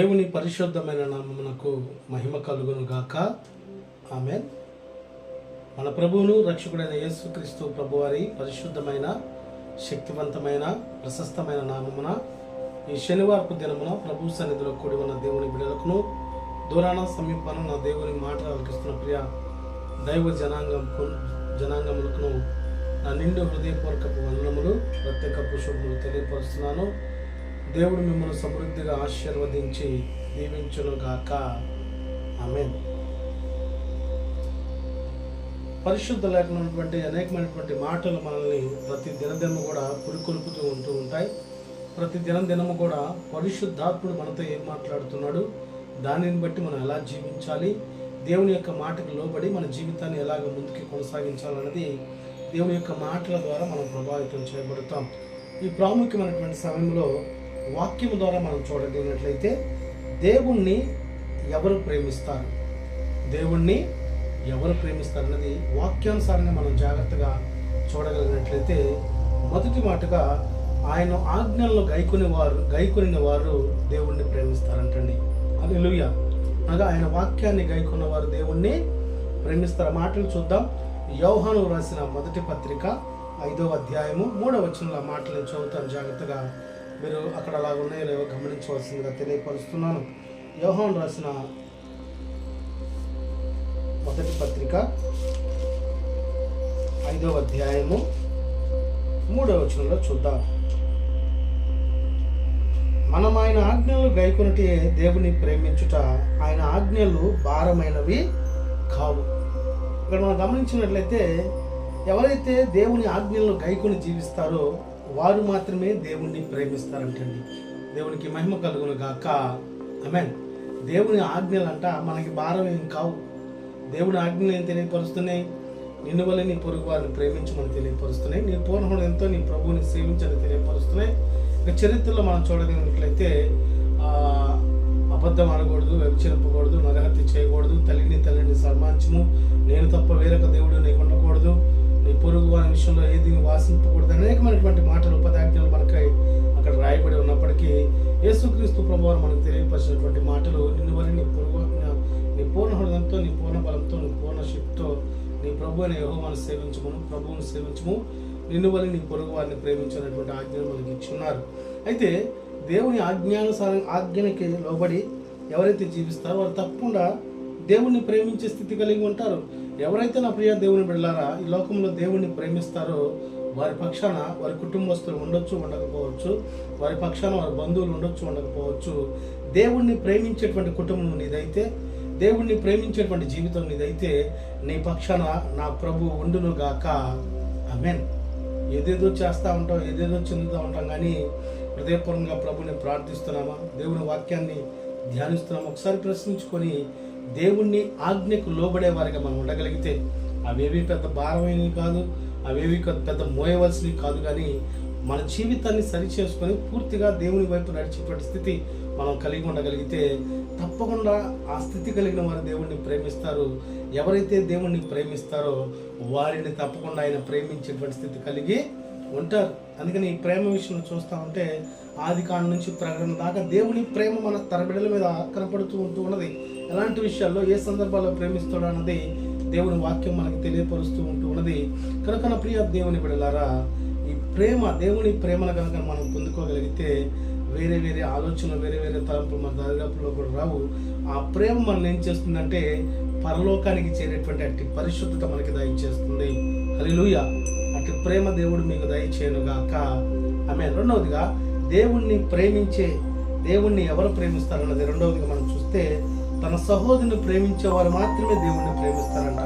దేవుని పరిశుద్ధమైన నామమునకు మహిమ కలుగును గాక. ఆమె మన ప్రభువును రక్షకుడైన యేసుక్రీస్తు ప్రభువారి పరిశుద్ధమైన శక్తివంతమైన ప్రశస్తమైన నామమున ఈ శనివారపు దినమున ప్రభు సన్నిధిలో కూడి ఉన్న దేవుని బిడలకును దూరాన సమీపాన నా దేవుని మాట ఆలకిస్తున్న ప్రియ దైవ జనాంగం జనాంగములకును నా నిండు హృదయపూర్వకపు వందనములు ప్రత్యేక పుష్పములు తెలియపరుస్తున్నాను. దేవుడు మిమ్మల్ని సమృద్ధిగా ఆశీర్వదించి దీవించునుగాక. ఆమె పరిశుద్ధ లేకున్నటువంటి అనేకమైనటువంటి మాటలు మనల్ని ప్రతి దినదినము కూడా పురికొల్పుతూ ఉంటూ ఉంటాయి. ప్రతి దినం దినము కూడా పరిశుద్ధాత్ముడు మనతో ఏం మాట్లాడుతున్నాడు దానిని బట్టి మనం ఎలా జీవించాలి దేవుని యొక్క మాటకు లోబడి మన జీవితాన్ని ఎలాగ ముందుకి కొనసాగించాలన్నది దేవుని యొక్క మాటల ద్వారా మనం ప్రభావితం చేయబడతాం. ఈ ప్రాముఖ్యమైనటువంటి సమయంలో వాక్యం ద్వారా మనం చూడగలిగినట్లయితే దేవుణ్ణి ఎవరు ప్రేమిస్తారు? దేవుణ్ణి ఎవరు ప్రేమిస్తారు అన్నది వాక్యానుసారంగా మనం జాగ్రత్తగా చూడగలిగినట్లయితే మొదటి మాటగా ఆయన ఆజ్ఞలను గైకొని వారు గైకొనిన వారు దేవుణ్ణి ప్రేమిస్తారంటండి. అది అనగా ఆయన వాక్యాన్ని గైకొన్న వారు దేవుణ్ణి ప్రేమిస్తారు. మాటలు చూద్దాం. యోహాను రాసిన మొదటి పత్రిక ఐదవ అధ్యాయము మూడవ వచనంలో మాటలు చదువుతాను జాగ్రత్తగా. మీరు అక్కడ అలా ఉన్నాయో లేవో గమనించవలసిందిగా తెలియపరుస్తున్నాను. యోహాన్ రాసిన మొదటి పత్రిక ఐదవ అధ్యాయము మూడవ వచనంలో చూద్దాం. మనం ఆయన ఆజ్ఞలు గైకొనటే దేవుని ప్రేమించుట ఆయన ఆజ్ఞలు భారమైనవి కావు. ఇక్కడ మనం గమనించినట్లయితే ఎవరైతే దేవుని ఆజ్ఞలను గైకొని జీవిస్తారో వారు మాత్రమే దేవుణ్ణి ప్రేమిస్తారంటండి. దేవునికి మహిమ కలుగును గాక. అమెన్ దేవుని ఆజ్ఞలు అంట మనకి భారం ఏం కావు. దేవుని ఆజ్ఞలు ఏం తెలియపరుస్తున్నాయి? నిన్ను వల్ల నీ పొరుగు వారిని ప్రేమించమని తెలియపరుస్తున్నాయి. నీ పూర్ణహృదయంతో నీ ప్రభువుని సేవించని తెలియపరుస్తున్నాయి. ఇక చరిత్రలో మనం చూడగలిగినట్లయితే అబద్ధం ఆడకూడదు వ్యభిచరింపకూడదు నరహత్య చేయకూడదు తల్లిని తల్లిని సన్మానించము. నేను తప్ప వేరొక దేవుడు నీకు ఉండకూడదు. పొరుగు వారి విషయంలో ఏది వాసింపకూడదు అనేకమైనటువంటి మాటలు పదార్థాలు మనకై అక్కడ రాయబడి ఉన్నప్పటికీ యేసుక్రీస్తు ప్రభువారు మనకు తెలియపరిచినటువంటి మాటలు నిన్ను వరి నీ పొరుగు నీ పూర్ణ హృదయంతో నీ పూర్ణ బలంతో నీ పూర్ణ శక్తితో నీ ప్రభు అనే యెహోవాను సేవించము ప్రభువును సేవించము. నిన్ను వల్ల నీ పొరుగు వారిని ప్రేమించినటువంటి ఆజ్ఞలు మనకి ఇచ్చున్నారు అయితే దేవుని ఆజ్ఞానుసారం ఆజ్ఞనికి లోబడి ఎవరైతే జీవిస్తారో వారు తప్పకుండా దేవుణ్ణి ప్రేమించే స్థితి కలిగి ఉంటారు. ఎవరైతే నా ప్రియ దేవుని బిడ్డలారా ఈ లోకంలో దేవుణ్ణి ప్రేమిస్తారో వారి పక్షాన వారి కుటుంబస్తులు ఉండొచ్చు ఉండకపోవచ్చు. వారి పక్షాన వారి బంధువులు ఉండొచ్చు ఉండకపోవచ్చు. దేవుణ్ణి ప్రేమించేటువంటి కుటుంబం నీదైతే దేవుణ్ణి ప్రేమించేటువంటి జీవితం నీదైతే నీ పక్షాన నా ప్రభు ఉండును గాక. అమెన్ ఏదేదో చేస్తూ ఉంటాం ఏదేదో చెందుతూ ఉంటాం కానీ హృదయపూర్వకంగా ప్రభుని ప్రార్థిస్తున్నామా? దేవుని వాక్యాన్ని ధ్యానిస్తున్నామా? ఒకసారి ప్రశ్నించుకొని దేవుణ్ణి ఆజ్ఞకు లోబడే వారిగా మనం ఉండగలిగితే అవేవి పెద్ద భారమైనవి కాదు అవేవి పెద్ద మోయవలసినవి కాదు కానీ మన జీవితాన్ని సరిచేసుకొని పూర్తిగా దేవుని వైపు నడిచేటువంటి స్థితి మనం కలిగి ఉండగలిగితే తప్పకుండా ఆ స్థితి కలిగిన వారు దేవుణ్ణి ప్రేమిస్తారు. ఎవరైతే దేవుణ్ణి ప్రేమిస్తారో వారిని తప్పకుండా ఆయన ప్రేమించేటువంటి స్థితి కలిగి ఉంటారు. అందుకని ఈ ప్రేమ విషయంలో చూస్తూ ఉంటే ఆది కాండ నుంచి ప్రకటన దాకా దేవుని ప్రేమ మన తరబిడల మీద కనపడుతూ ఉంటూ ఉన్నది. ఎలాంటి విషయాల్లో ఏ సందర్భాల్లో ప్రేమిస్తాడు అన్నది దేవుని వాక్యం మనకి తెలియపరుస్తూ ఉంటూ ఉన్నది. కనుక ప్రియ దేవుని బిడలారా ఈ ప్రేమ దేవుని ప్రేమను కనుక మనం పొందుకోగలిగితే వేరే వేరే ఆలోచనలు వేరే వేరే తలంపులు మన దరిదాపుల్లో కూడా రావు. ఆ ప్రేమ మనల్ని ఏం చేస్తుందంటే పరలోకానికి చేరేటువంటి అట్టి పరిశుద్ధత మనకి దయచేస్తుంది హలిలుయ అటు ప్రేమ దేవుడు మీకు దయచేయనుగాక ఆమె రెండవదిగా దేవుణ్ణి ప్రేమించే దేవుణ్ణి ఎవరు ప్రేమిస్తారన్నది రెండవదిగా మనం చూస్తే తన సహోదరుని ప్రేమించే వారు మాత్రమే దేవుణ్ణి ప్రేమిస్తారంట.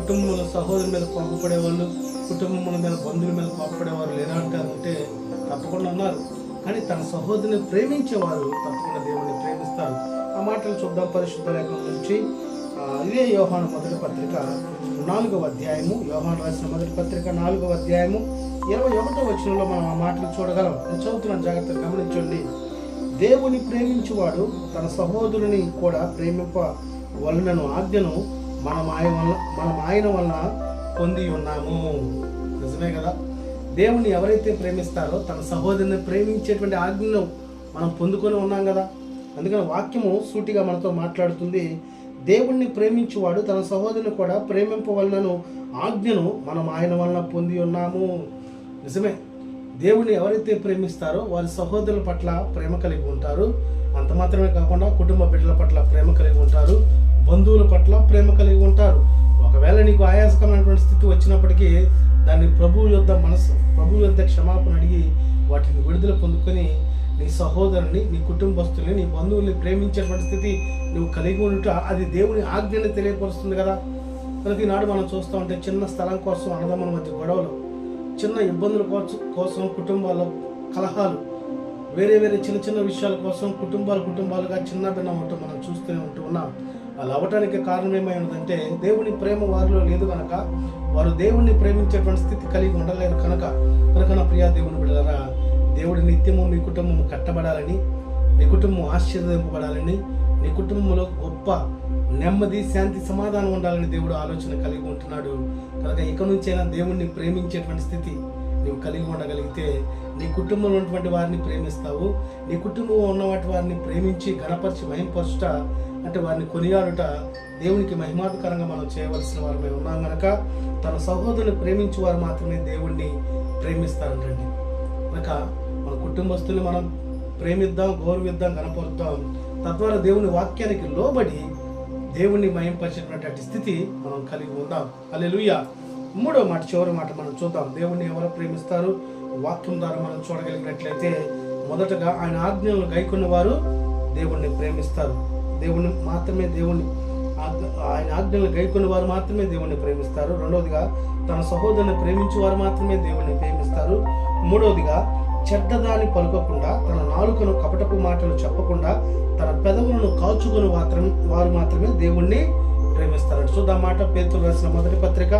కుటుంబంలో సహోదరుల మీద కోపపడే వాళ్ళు కుటుంబం మీద బంధువుల మీద కోపపడే వారు లేరా అంటే తప్పకుండా ఉన్నారు కానీ తన సహోదరుని ప్రేమించేవారు తప్పకుండా దేవుణ్ణి ప్రేమిస్తారు. ఆ మాటలు చూద్దాం పరిశుద్ధ లేఖనం నుంచి. ఇదే యోహాను మొదటి పత్రిక నాలుగవ అధ్యాయము. యోహాను రాసిన మొదటి పత్రిక నాలుగవ అధ్యాయము. ఇరవై ఒకటో వచనంలో మనం ఆ మాటలు చూడగలం. నేను చదువుతున్నాను జాగ్రత్తగా గమనించండి. దేవుని ప్రేమించువాడు తన సహోదరుని కూడా ప్రేమింప వలనను ఆజ్ఞను మనం ఆయన వల్ల మనం ఆయన వలన పొంది ఉన్నాము. నిజమే కదా? దేవుణ్ణి ఎవరైతే ప్రేమిస్తారో తన సహోదరుని ప్రేమించేటువంటి ఆజ్ఞను మనం పొందుకొని ఉన్నాం కదా? అందుకని వాక్యము సూటిగా మనతో మాట్లాడుతుంది. దేవుణ్ణి ప్రేమించువాడు తన సహోదరుని కూడా ప్రేమింపవలనను ఆజ్ఞను మనం ఆయన వలన పొంది ఉన్నాము. నిజమే? దేవుణ్ణి ఎవరైతే ప్రేమిస్తారో వారి సహోదరుల పట్ల ప్రేమ కలిగి ఉంటారు. అంత మాత్రమే కాకుండా కుటుంబ బిడ్డల పట్ల ప్రేమ కలిగి ఉంటారు. బంధువుల పట్ల ప్రేమ కలిగి ఉంటారు. ఒకవేళ నీకు ఆయాసకరమైనటువంటి స్థితి వచ్చినప్పటికీ దాన్ని ప్రభువు యొద్ద మనసు ప్రభువు యొద్ద క్షమాపణ అడిగి వాటిని విడుదల పొందుకొని నీ సహోదరుని నీ కుటుంబస్తుల్ని నీ బంధువుల్ని ప్రేమించేటువంటి స్థితి నువ్వు కలిగి ఉండుట అది దేవుని ఆజ్ఞని తెలియపరుస్తుంది కదా. కనుక ఈనాడు మనం చూస్తూ ఉంటే చిన్న స్థలం కోసం అన్నదమ్ముల మధ్య గొడవలు చిన్న ఇబ్బందుల కోసం కోసం కుటుంబాల కలహాలు వేరే వేరే చిన్న చిన్న విషయాల కోసం కుటుంబాలు కుటుంబాలుగా చిన్న భిన్నం మనం చూస్తూనే ఉంటూ ఉన్నాం. అలా అవ్వటానికి కారణం ఏమై దేవుని ప్రేమ వారిలో లేదు కనుక వారు దేవుణ్ణి ప్రేమించేటువంటి స్థితి కలిగి ఉండలేరు కనుక. కనుక నా ప్రియా దేవుని బిడ్డలరా దేవుడి నిత్యము మీ కుటుంబం కట్టబడాలని నీ కుటుంబం ఆశీర్వదింపబడాలని నీ కుటుంబంలో గొప్ప నెమ్మది శాంతి సమాధానం ఉండాలని దేవుడు ఆలోచన కలిగి ఉంటున్నాడు. కనుక ఇక నుంచైనా దేవుణ్ణి ప్రేమించేటువంటి స్థితి నువ్వు కలిగి ఉండగలిగితే నీ కుటుంబంలో ఉన్నటువంటి వారిని ప్రేమిస్తావు. నీ కుటుంబంలో ఉన్నవాటి వారిని ప్రేమించి గణపరిచి మహింపరచుట అంటే వారిని కొనియాడుట దేవునికి మహిమాధికరంగా మనం చేయవలసిన వారమే ఉన్నాం గనక తన సహోదరుని ప్రేమించే వారు మాత్రమే దేవుణ్ణి ప్రేమిస్తారంటండి. కనుక మన కుటుంబస్తుల్ని మనం ప్రేమిద్దాం గౌరవిద్దాం కనపరుద్దాం. తద్వారా దేవుని వాక్యానికి లోబడి దేవుణ్ణి మయంపరిచినటువంటి స్థితి మనం కలిగి ఉందాం. అల్లెలుయ్య మూడో మాట చివరి మాట మనం చూద్దాం. దేవుణ్ణి ఎవరు ప్రేమిస్తారు? వాక్యం ద్వారా మనం చూడగలిగినట్లయితే మొదటగా ఆయన ఆజ్ఞలను గైకున్న వారు దేవుణ్ణి ప్రేమిస్తారు. దేవుణ్ణి మాత్రమే దేవుణ్ణి ఆయన ఆజ్ఞలను గైకున్న వారు మాత్రమే దేవుణ్ణి ప్రేమిస్తారు. రెండవదిగా తన సహోదరుని ప్రేమించే వారు మాత్రమే దేవుణ్ణి ప్రేమిస్తారు. మూడవదిగా చెడ్డదాని పలుకకుండా తన నాలుకను కపటపు మాటలు చెప్పకుండా తన పెదవులను కాచుకొని మాత్రం వారు మాత్రమే దేవుణ్ణి ప్రేమిస్తారు చూద్దాం మాట పేతులు రాసిన మొదటి పత్రిక.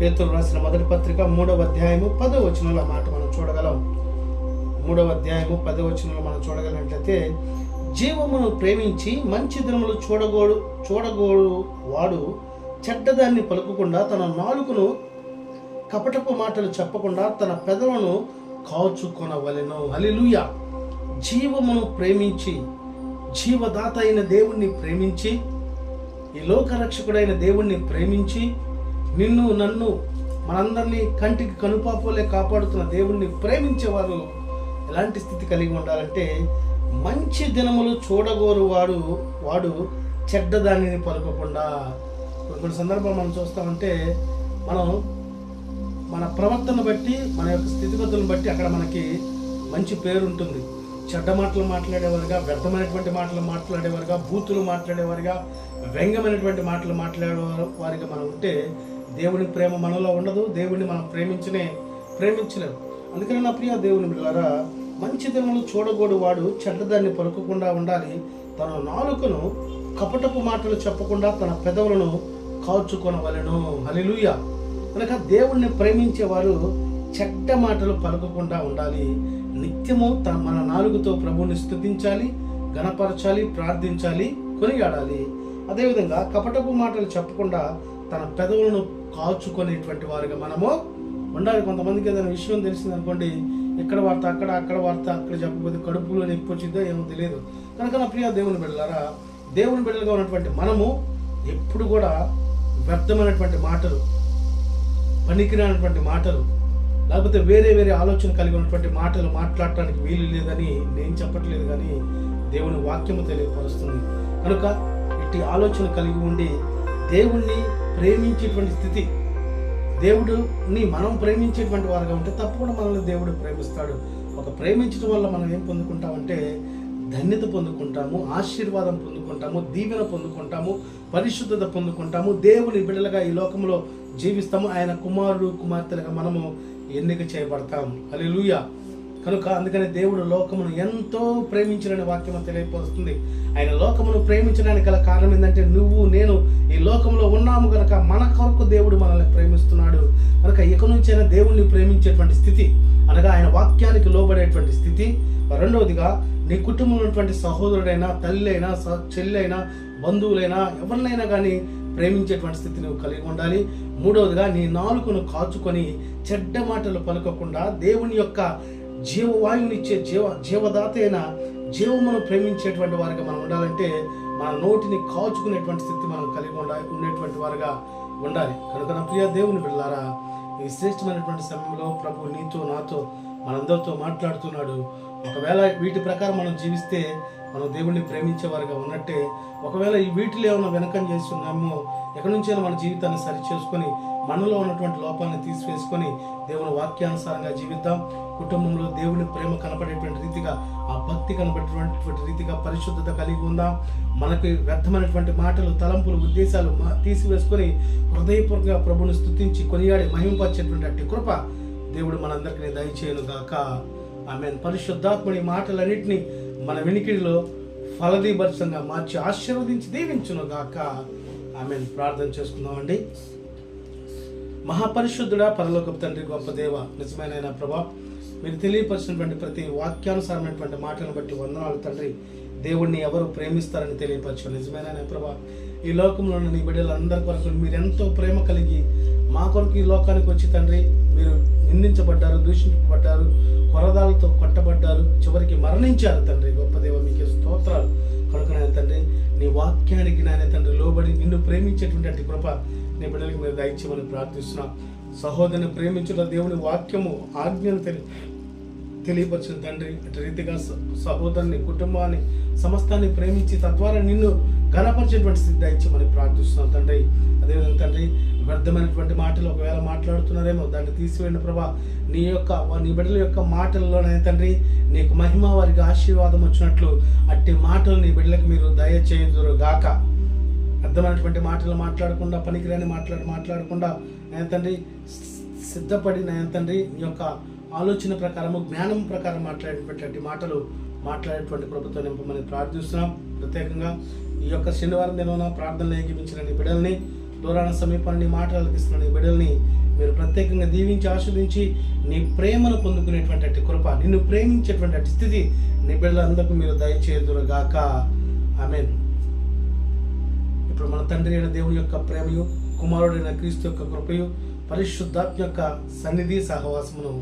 పేతులు రాసిన మొదటి పత్రిక మూడవ అధ్యాయము పదవ వచనంలో మాట మనం చూడగలం. మూడవ అధ్యాయము పదవ వచనంలో మనం చూడగలిగినట్లయితే జీవమును ప్రేమించి మంచి దినములు చూడగోడు చూడగోడు వాడు చెడ్డదాన్ని పలుకకుండా తన నాలుకను కపటపు మాటలు చెప్పకుండా తన పెదవులను కాచుకొనవలెను. అలిలుయ జీవమును ప్రేమించి జీవదాత అయిన దేవుణ్ణి ప్రేమించి ఈ లోకరక్షకుడైన దేవుణ్ణి ప్రేమించి నిన్ను నన్ను మనందరినీ కంటికి కనుపాపోలే కాపాడుతున్న దేవుణ్ణి ప్రేమించేవారు ఎలాంటి స్థితి కలిగి ఉండాలంటే మంచి దినములు చూడగోరు వాడు వాడు చెడ్డదానిని పలుకకుండా. కొన్ని కొన్ని సందర్భాలు మనం చూస్తామంటే మనం మన ప్రవర్తన బట్టి మన యొక్క స్థితిగతులను బట్టి అక్కడ మనకి మంచి పేరు ఉంటుంది చెడ్డ మాటలు మాట్లాడేవారుగా వ్యర్థమైనటువంటి మాటలు మాట్లాడేవారుగా బూతులు మాట్లాడేవారుగా వ్యంగ్యమైనటువంటి మాటలు మాట్లాడే వారిగా మనం ఉంటే దేవుని ప్రేమ మనలో ఉండదు దేవుడిని మనం ప్రేమించనే ప్రేమించలేము అందుకని నా ప్రియ దేవుని బిడ్డలారా మంచి దినములు చూడగోడు వాడు చెడ్డదాన్ని పలుకకుండా ఉండాలి. తన నాలుకను కపటపు మాటలు చెప్పకుండా తన పెదవులను కాల్చుకొనవలను హల్లెలూయా. కనుక దేవుణ్ణి ప్రేమించేవారు చెడ్డ మాటలు పలకకుండా ఉండాలి. నిత్యము తన మన నాలుగుతో ప్రభువుని స్థుతించాలి గణపరచాలి ప్రార్థించాలి కొనియాడాలి. అదేవిధంగా కపటపు మాటలు చెప్పకుండా తన పెదవులను కాచుకునేటువంటి వారుగా మనము ఉండాలి. కొంతమందికి ఏదైనా విషయం తెలిసింది అనుకోండి ఇక్కడ వార్త అక్కడ అక్కడ వార్త అక్కడ చెప్పకపోతే కడుపులో నొప్పి వచ్చిందో ఏమో తెలియదు. కనుక నా ప్రియ దేవుని బిడ్డలారా దేవుని బిడ్డలుగా ఉన్నటువంటి మనము ఎప్పుడు కూడా వ్యర్థమైనటువంటి మాటలు పనికిరానటువంటి మాటలు లేకపోతే వేరే వేరే ఆలోచన కలిగి ఉన్నటువంటి మాటలు మాట్లాడటానికి వీలు లేదని నేను చెప్పట్లేదు కానీ దేవుని వాక్యము తెలియపరుస్తుంది. కనుక ఇట్టి ఆలోచన కలిగి ఉండి దేవుణ్ణి ప్రేమించేటువంటి స్థితి దేవుడుని మనం ప్రేమించేటువంటి వారుగా ఉంటే తప్పకుండా మనల్ని దేవుడు ప్రేమిస్తాడు. ఒక ప్రేమించడం వల్ల మనం ఏం పొందుకుంటామంటే ధన్యత పొందుకుంటాము ఆశీర్వాదం పొందుకుంటాము దీవెన పొందుకుంటాము పరిశుద్ధత పొందుకుంటాము దేవుని బిడ్డలుగా ఈ లోకంలో జీవిస్తాము ఆయన కుమారుడు కుమార్తెలుగా మనము ఎన్నిక చేయబడతాం. లూయ కనుక అందుకని దేవుడు లోకమును ఎంతో ప్రేమించినని వాక్యం తెలియపరుస్తుంది. ఆయన లోకమును ప్రేమించడానికి గల కారణం ఏంటంటే నువ్వు నేను ఈ లోకంలో ఉన్నాము కనుక మన కొరకు దేవుడు మనల్ని ప్రేమిస్తున్నాడు. కనుక ఇక నుంచైనా దేవుణ్ణి ప్రేమించేటువంటి స్థితి అనగా ఆయన వాక్యానికి లోబడేటువంటి స్థితి. రెండవదిగా నీ కుటుంబంలో ఉన్నటువంటి సహోదరుడైనా తల్లి అయినా స- చెల్లి అయినా బంధువులైనా ఎవరినైనా కానీ ప్రేమించేటువంటి స్థితి నువ్వు కలిగి ఉండాలి. మూడవదిగా నీ నాలుకను కాచుకొని చెడ్డ మాటలు పలకకుండా దేవుని యొక్క జీవవాయువునిచ్చే జీవ జీవదాత అయిన జీవమును ప్రేమించేటువంటి వారిగా మనం ఉండాలంటే మన నోటిని కాచుకునేటువంటి స్థితి మనం కలిగి ఉండ ఉండేటువంటి వారుగా ఉండాలి. కనుక నా ప్రియ దేవుని బిడ్డలారా ఈ శ్రేష్టమైనటువంటి సమయంలో ప్రభు నీతో నాతో మనందరితో మాట్లాడుతున్నాడు. ఒకవేళ వీటి ప్రకారం మనం జీవిస్తే మనం దేవుణ్ణి ప్రేమించేవారుగా ఉన్నట్టే ఒకవేళ ఈ వీటిలో ఏమైనా వెనకం చేస్తున్నామో ఎక్కడి నుంచైనా మన జీవితాన్ని సరిచేసుకొని మనలో ఉన్నటువంటి లోపాలను తీసివేసుకొని దేవుని వాక్యానుసారంగా జీవిద్దాం. కుటుంబంలో దేవుని ప్రేమ కనపడేటువంటి రీతిగా ఆ భక్తి కనపడేటువంటి రీతిగా పరిశుద్ధత కలిగి ఉందాం. మనకి వ్యర్థమైనటువంటి మాటలు తలంపులు ఉద్దేశాలు తీసివేసుకొని హృదయపూర్వకంగా ప్రభుని స్థుతించి కొనియాడి మహింపరిచేటువంటి అట్టి కృప దేవుడు మనందరికీ దయచేయను గాక. ఆమె పరిశుద్ధాత్మని మాటలన్నింటినీ మన వినికిడిలో ఫలదీభర్షంగా మార్చి ఆశీర్వదించి దీవించును గాక. ఆమె ప్రార్థన చేసుకుందామండి. మహాపరిశుద్ధుడా పరలోకపు తండ్రి గొప్ప దేవ నిజమైన ప్రభా మీరు తెలియపరిచినటువంటి ప్రతి వాక్యానుసారమైనటువంటి మాటలను బట్టి వందనాలు తండ్రి. దేవుణ్ణి ఎవరు ప్రేమిస్తారని తెలియపరచు నిజమైన ప్రభా ఈ లోకంలో ఉన్న నీ బిడ్డలందరి కొరకు మీరు ఎంతో ప్రేమ కలిగి మా కొరకు ఈ లోకానికి వచ్చి తండ్రి మీరు నిందించబడ్డారు దూషించబడ్డారు కొరదాలతో కొట్టబడ్డారు చివరికి మరణించారు తండ్రి. గొప్ప దేవ మీకు స్తోత్రాలు. కనుక తండ్రి నీ వాక్యానికి నాయన తండ్రి లోబడి నిన్ను ప్రేమించేటువంటి కృప నీ బిడ్డలకు మీరు దయచేయమని ప్రార్థిస్తున్నాం. సహోదరుని ప్రేమించుట దేవుని వాక్యము ఆజ్ఞను తెలి తెలియపరిచిన తండ్రి అటు రీతిగా సహోదరుని కుటుంబాన్ని సమస్తాన్ని ప్రేమించి తద్వారా నిన్ను ఘనపరిచేటువంటి స్థితి మనకి ప్రార్థిస్తున్నాం. తండ్రి అదేవిధంగా తండ్రి వ్యర్థమైనటువంటి మాటలు ఒకవేళ మాట్లాడుతున్నారేమో దాన్ని తీసివేయండి ప్రభా. నీ యొక్క నీ బిడ్డల యొక్క మాటల్లోనే తండ్రి నీకు మహిమ వారికి ఆశీర్వాదం వచ్చినట్లు అట్టి మాటలు నీ బిడ్డలకు మీరు దయచేయుదురు గాక. అర్థమైనటువంటి మాటలు మాట్లాడకుండా పనికిరాని మాట్లాడి మాట్లాడకుండా నేను తండ్రి సిద్ధపడిన సిద్ధపడి నేను తండ్రి నీ యొక్క ఆలోచన ప్రకారము జ్ఞానం ప్రకారం మాట్లాడేటువంటి మాటలు మాట్లాడేటువంటి ప్రభుత్వం నింపమని ప్రార్థిస్తున్నాం. ప్రత్యేకంగా ఈ యొక్క శనివారం దినమున ప్రార్థనలు ఏకీపించిన నీ బిడ్డల్ని దూరాన సమీపాన్ని మాటలకు నీ బిడ్డల్ని మీరు ప్రత్యేకంగా దీవించి ఆస్వాదించి నీ ప్రేమను పొందుకునేటువంటి అట్టి కృప నిన్ను ప్రేమించేటువంటి అట్టి స్థితి నీ బిడ్డలందరికీ మీరు దయచేదురుగాక ఆమెన్. ఇప్పుడు మన తండ్రి అయిన దేవుని యొక్క ప్రేమయు కుమారుడైన క్రీస్తు యొక్క కృపయు పరిశుద్ధాత్మ యొక్క సన్నిధి సహవాసమును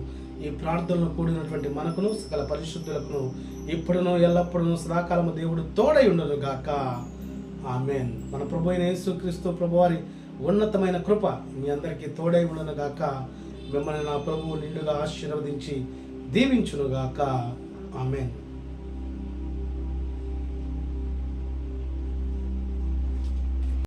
ఈ ప్రార్థనలో కూడినటువంటి మనకును సకల పరిశుద్ధులకును ఇప్పుడును ఎల్లప్పుడూ సదాకాలము దేవుడు తోడై ఉండను గాక. ఆమెన్. మన ప్రభు అయిన యేసుక్రీస్తు ప్రభువారి ఉన్నతమైన కృప మీ అందరికీ తోడై ఉండను గాక. మిమ్మల్ని నా ప్రభువు నిండుగా ఆశీర్వదించి దీవించును గాక. ఆమెన్.